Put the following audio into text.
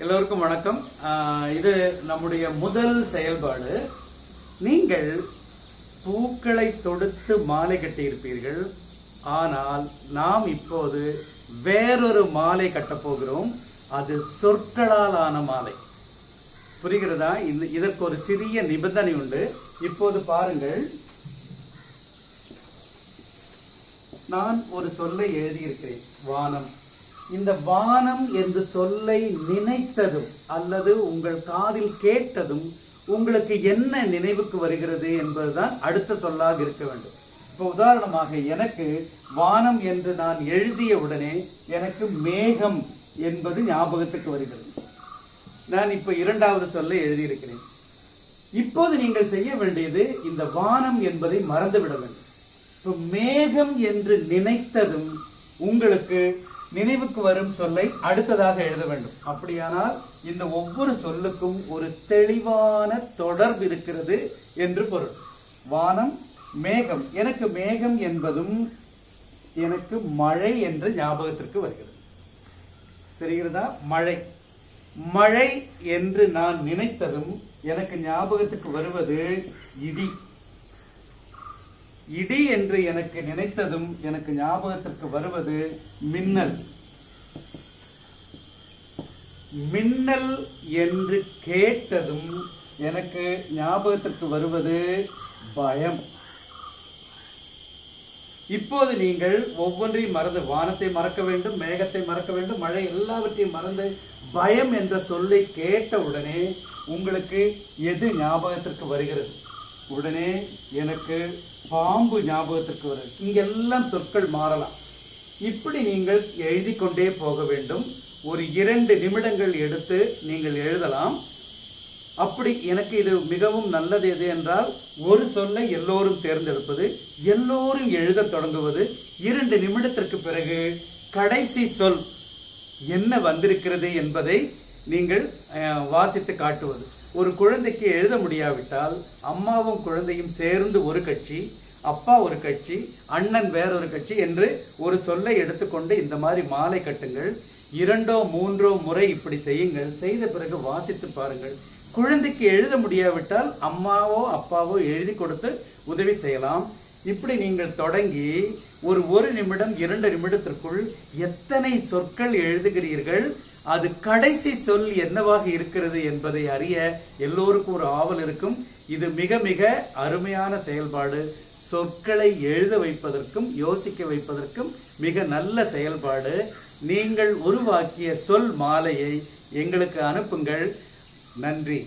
எல்லோருக்கும் வணக்கம். இது நம்முடைய முதல் செயல்பாடு. நீங்கள் பூக்களை தொடுத்து மாலை கட்டியிருப்பீர்கள். ஆனால் நாம் இப்போது வேறொரு மாலை கட்டப்போகிறோம் அது சொற்களால் ஆன மாலை. புரிகிறதா? இந்த இதற்கு ஒரு சிறிய நிபந்தனை உண்டு. இப்போது பாருங்கள். நான் ஒரு சொல்லை எழுதியிருக்கிறேன். வானம். இந்த வானம் என்று சொல்லை நினைத்ததும் அல்லது உங்கள் காதில் கேட்டதும் உங்களுக்கு என்ன நினைவுக்கு வருகிறது என்பதுதான் அடுத்த சொல்லாக இருக்க வேண்டும். இப்போ உதாரணமாக எனக்கு வானம் என்று நான் எழுதிய உடனே எனக்கு மேகம் என்பது ஞாபகத்துக்கு வருகிறது. நான் இப்போ இரண்டாவது சொல்லை எழுதியிருக்கிறேன். இப்போது நீங்கள் செய்ய வேண்டியது இந்த வானம் என்பதை மறந்துவிட வேண்டும். இப்போ மேகம் என்று நினைத்ததும் உங்களுக்கு நினைவுக்கு வரும் சொல்லை அடுத்ததாக எழுத வேண்டும். அப்படியானால் இந்த ஒவ்வொரு சொல்லுக்கும் ஒரு தெளிவான தொடர்பு இருக்கிறது என்று பொருள். வானம் மேகம். எனக்கு மேகம் என்பதும் எனக்கு மழை என்று ஞாபகத்திற்கு வருகிறது. தெரிகிறதா? மழை. மழை என்று நான் நினைத்ததும் எனக்கு ஞாபகத்துக்கு வருவது இடி. இடி என்று எனக்கு நினைத்ததும் எனக்கு ஞாபகத்திற்கு வருவது மின்னல். மின்னல் என்று கேட்டதும் எனக்கு ஞாபகத்திற்கு வருவது பயம். இப்போது நீங்கள் ஒவ்வொன்றையும் மறந்து வானத்தை மறக்க வேண்டும் மேகத்தை மறக்க வேண்டும் மழை எல்லாவற்றையும் மறந்து பயம் என்ற சொல்லை கேட்டவுடனே உங்களுக்கு எது ஞாபகத்திற்கு வருகிறது? உடனே எனக்கு பாம்பு ஞாபகத்திற்கு வருது இங்கெல்லாம் சொற்கள் மாறலாம். இப்படி நீங்கள் எழுதி கொண்டே போக வேண்டும். ஒரு இரண்டு நிமிடங்கள் எடுத்து நீங்கள் எழுதலாம். அப்படி எனக்கு இது மிகவும் நல்லது எது என்றால் ஒரு சொல்லை எல்லோரும் தேர்ந்தெடுப்பது எல்லோரும் எழுதத் தொடங்குவது இரண்டு நிமிடத்திற்கு பிறகு கடைசி சொல் என்ன வந்திருக்கிறது என்பதை நீங்கள் வாசித்து காட்டுவது. ஒரு குழந்தைக்கு எழுத முடியாவிட்டால் அம்மாவும் குழந்தையும் சேர்ந்து ஒரு கட்சி அப்பா ஒரு கட்சி அண்ணன் வேறொரு கட்சி என்று ஒரு சொல்லை எடுத்துக்கொண்டு இந்த மாதிரி மாலை கட்டுங்கள். இரண்டோ மூன்றோ முறை இப்படி செய்யுங்கள். செய்த பிறகு வாசித்து பாருங்கள். குழந்தைக்கு எழுத முடியாவிட்டால் அம்மாவோ அப்பாவோ எழுதி கொடுத்து உதவி செய்யலாம். இப்படி நீங்கள் தொடங்கி ஒரு ஒரு நிமிடம் இரண்டு நிமிடத்திற்குள் எத்தனை சொற்கள் எழுதுகிறீர்கள்? அது கடைசி சொல் என்னவாக இருக்கிறது என்பதை அறிய எல்லோருக்கும் ஒரு ஆவல் இருக்கும். இது மிக மிக அருமையான செயல்பாடு. சொற்களை எழுத வைப்பதற்கும் யோசிக்க வைப்பதற்கும் மிக நல்ல செயல்பாடு. நீங்கள் உருவாக்கிய சொல் மாலையை எங்களுக்கு அனுப்புங்கள். நன்றி.